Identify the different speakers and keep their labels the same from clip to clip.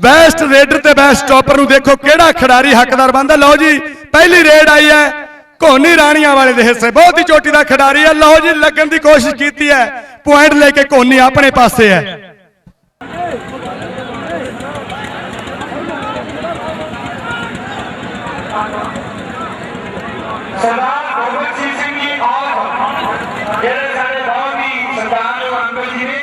Speaker 1: Best raider ਤੇ best stopper ਨੂੰ ਦੇਖੋ ਕਿਹੜਾ ਖਿਡਾਰੀ ਹੱਕਦਾਰ ਬਣਦਾ। ਲਓ ਜੀ, ਪਹਿਲੀ ਰੇਡ ਆਈ ਹੈ ਕੋਹਨੀ ਰਾਣੀਆਂ ਵਾਲੇ ਦੇ ਹਿੱਸੇ। ਬਹੁਤ ਹੀ ਚੋਟੀ ਦਾ ਖਿਡਾਰੀ ਹੈ। ਲਓ ਜੀ, ਲੱਗਣ ਦੀ ਕੋਸ਼ਿਸ਼ ਕੀਤੀ ਹੈ। ਪੁਆਇੰਟ ਲੈ ਕੇ ਕੋਹਨੀ ਆਪਣੇ ਪਾਸੇ ਹੈ।
Speaker 2: ਸਰਦਾਰ ਗੋਬਿੰਦ ਸਿੰਘ ਸਿੰਘ ਜੀ ਔਰ ਜਿਹੜੇ ਸਾਡੇ ਬਹੁਤ ਹੀ ਸਰਦਾਰਯੋਗ ਅੰਕਲ ਜੀ ਨੇ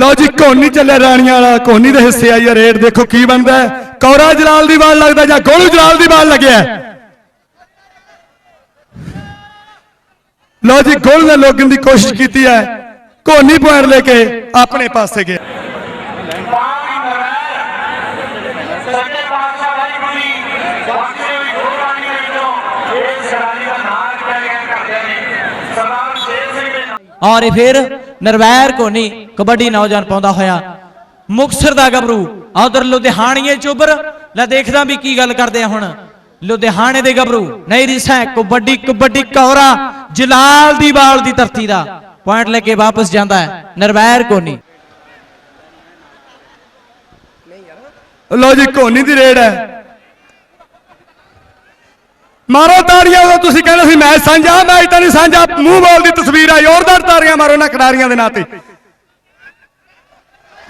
Speaker 1: ਲਓ ਜੀ ਕੋਹਨੀ ਚੱਲੇ ਰਾਣੀਆਂ ਵਾਲਾ ਕੋਹਨੀ ਦੇ ਹਿੱਸੇ ਆਈ ਰੇਡ ਦੇਖੋ ਕੀ ਬਣਦਾ ਹੈ। ਕੌਰਾ ਜਲਾਲ ਦੀ ਬਾਲ ਲੱਗਦਾ ਜਾਂ ਗੋਲੂ ਜਲਾਲ ਦੀ ਬਾਲ ਲੱਗਿਆ? ਲਓ ਜੀ ਗੋਲ ਨੇ ਲੋਗਨ ਦੀ ਕੋਸ਼ਿਸ਼ ਕੀਤੀ ਹੈ। ਕੋਹਨੀ ਪੁਆਇੰਟ ਲੈ ਕੇ ਆਪਣੇ ਪਾਸੇ ਗਿਆ
Speaker 3: ਔਰ ਫਿਰ ਨਰਵੈਰ ਕੋਨੀ ਕਬੱਡੀ ਨੌਜਵਾਨ ਪਾਉਂਦਾ ਹੋਇਆ। ਮੁਕਸਰ ਦਾ ਗੱਭਰੂ ਉਧਰ ਲੁਧਿਆਣੀਏ ਚੁਬਰ ਲੈ ਦੇਖਦਾ ਵੀ ਕੀ ਗੱਲ ਕਰਦੇ ਆ ਹੁਣ। ਲੁਧਿਆਣੇ ਦੇ ਗੱਭਰੂ ਨਹੀਂ ਰਿਸਾ ਕਬੱਡੀ ਕਬੱਡੀ ਕੌਰਾ, ਜਲਾਲ ਦੀ ਬਾਲ ਦੀ ਧਰਤੀ ਦਾ। ਪੁਆਇੰਟ ਲੈ ਕੇ ਵਾਪਸ ਜਾਂਦਾ ਹੈ, ਨਰਵੈਰ ਕੋਨੀ
Speaker 1: ਲਓ ਜੀ ਕੋਹਨੀ ਦੀ ਰੇਡ ਹੈ। ਮਾਰੋ ਤਾੜੀਆਂ ਉਹ ਤੁਸੀਂ ਕਹਿੰਦੇ ਸੀ ਮੈਚ ਸਾਂਝਾ ਮੈਚ ਤਾਂ ਨਹੀਂ ਸਾਂਝਾ। ਮੂੰਹ ਬੋਲ ਦੀ ਤਸਵੀਰ ਆ ਜ਼ੋਰਦਾਰ ਤਾੜੀਆਂ ਮਾਰੋ ਨਾ ਖਿਡਾਰੀਆਂ ਦੇ ਨਾਂ ਤੇ।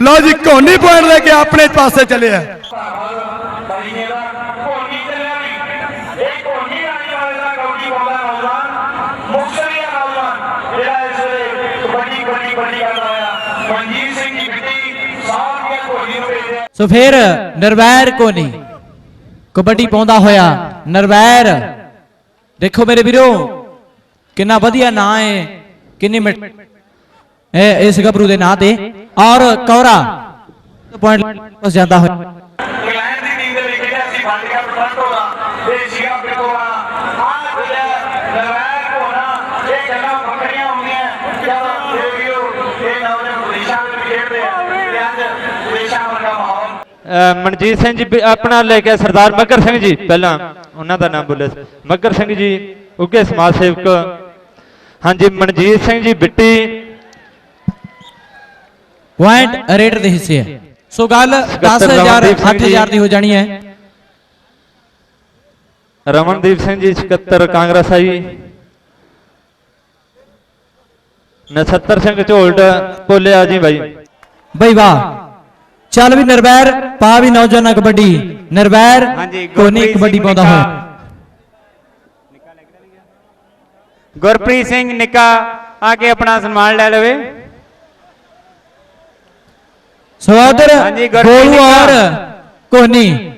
Speaker 1: ਲਓ ਜੀ ਕੋਹਨੀ ਪੁਆਇੰਟ ਲੈ ਕੇ ਆਪਣੇ ਪਾਸੇ ਚੱਲਿਆ
Speaker 2: ਆ। ਦਾ ਕੋਨੀ ਚੱਲਿਆ ਵੀ
Speaker 3: ਸੋ ਫਿਰ ਨਰਵੈਰ ਕੋਨੀ ਕਬੱਡੀ ਪਾਉਂਦਾ ਹੋਇਆ ਨਰਵੈਰ। ਦੇਖੋ ਮੇਰੇ ਵੀਰੋ, ਕਿੰਨਾ ਵਧੀਆ ਨਾਂ ਹੈ ਕਿੰਨੀ ਮਿੱਠ ਇਹ, ਇਸ ਗੱਭਰੂ ਦੇ ਨਾਂ ਤੇ ਔਰ ਕੌਰਾ। ਪੁਆਇੰਟ ਪਾਸ ਜਾਂਦਾ ਹੋਇਆ।
Speaker 2: ਇੰਗਲੈਂਡ ਦੀ ਟੀਮ ਦੇ ਵਿੱਚ ਜਿਹੜਾ ਸੀ ਫੰਡ ਗਿਆ ਟੋਰਾਂਟੋ ਦਾ। ਇਹ ਸੀਗਾ ਬਿਕੋਵਾ ਆ ਜਿਹੜਾ ਨਰਵੈਰ ਕੋਨਾ ਇਹ ਗੱਲਾਂ ਵੱਖਰੀਆਂ ਹੁੰਦੀਆਂ ਜਦ ਦੇਖਿਓ ਇਹ ਨੌਜਵਾਨ ਵਿਦੇਸ਼ਾਂ ਵਿੱਚ ਖੇਡਦੇ ਆ ਤੇ ਅੱਜ ਵਿਦੇਸ਼ਾਂ ਵਰਗਾ ਮਾਹੌਲ
Speaker 4: ਅ, ਮਨਜੀਤ ਸਿੰਘ ਜੀ ਆਪਣਾ ਲੈ ਕੇ ਸਰਦਾਰ ਮੱਗਰ ਸਿੰਘ ਜੀ। ਪਹਿਲਾਂ ਉਹਨਾਂ ਦਾ ਨਾਮ ਬੋਲੇ ਮੱਗਰ ਸਿੰਘ ਜੀ ਉੱਗੇ ਸਮਾਜ ਸੇਵਕ। ਹਾਂਜੀ ਮਨਜੀਤ ਸਿੰਘ ਜੀ ਬਿੱਟੀ।
Speaker 3: ਪੁਆਇੰਟ ਰੇਡਰ ਦੇ ਹਿੱਸੇ ਹੈ ਸੋ ਗੱਲ 10000
Speaker 4: ਰਮਨਦੀਪ ਸਿੰਘ ਜੀ।
Speaker 3: 8000 ਦੀ ਹੋ ਜਾਣੀ ਹੈ।
Speaker 4: ਰਮਨਦੀਪ ਸਿੰਘ ਜੀ ਸਕੱਤਰ ਕਾਂਗਰਸ ਆਈ। ਨਛੱਤਰ ਸਿੰਘ ਝੋਲਡ ਭੋਲਿਆ ਜੀ ਬਾਈ।
Speaker 3: ਬਈ ਵਾਹ। ਚੱਲ ਵੀ ਨਰਵੈਰ ਪਾ ਵੀ ਨੌਜਵਾਨਾਂ ਕਬੱਡੀ ਨਰਵੈਰ
Speaker 5: ਹਾਂਜੀ,
Speaker 3: ਕੋਨੀ
Speaker 5: ਗੁਰਪ੍ਰੀਤ
Speaker 3: ਕਬੱਡੀ
Speaker 5: ਸਿੰਘ
Speaker 3: ਪਾਉਂਦਾ
Speaker 5: ਨਿੱਕਾ।
Speaker 3: ਹੋਇਆ
Speaker 5: ਗੁਰਪ੍ਰੀਤ ਸਿੰਘ ਨਿੱਕਾ ਆ ਕੇ ਆਪਣਾ ਸਨਮਾਨ ਲੈ ਲਵੇ
Speaker 3: ਸੋ ਉਧਰ
Speaker 5: ਹਾਂਜੀ, ਗੁਰਪ੍ਰੀਤ
Speaker 3: ਗੋਲੂ
Speaker 5: ਨਿੱਕਾ।
Speaker 3: ਔਰ ਕੋਨੀ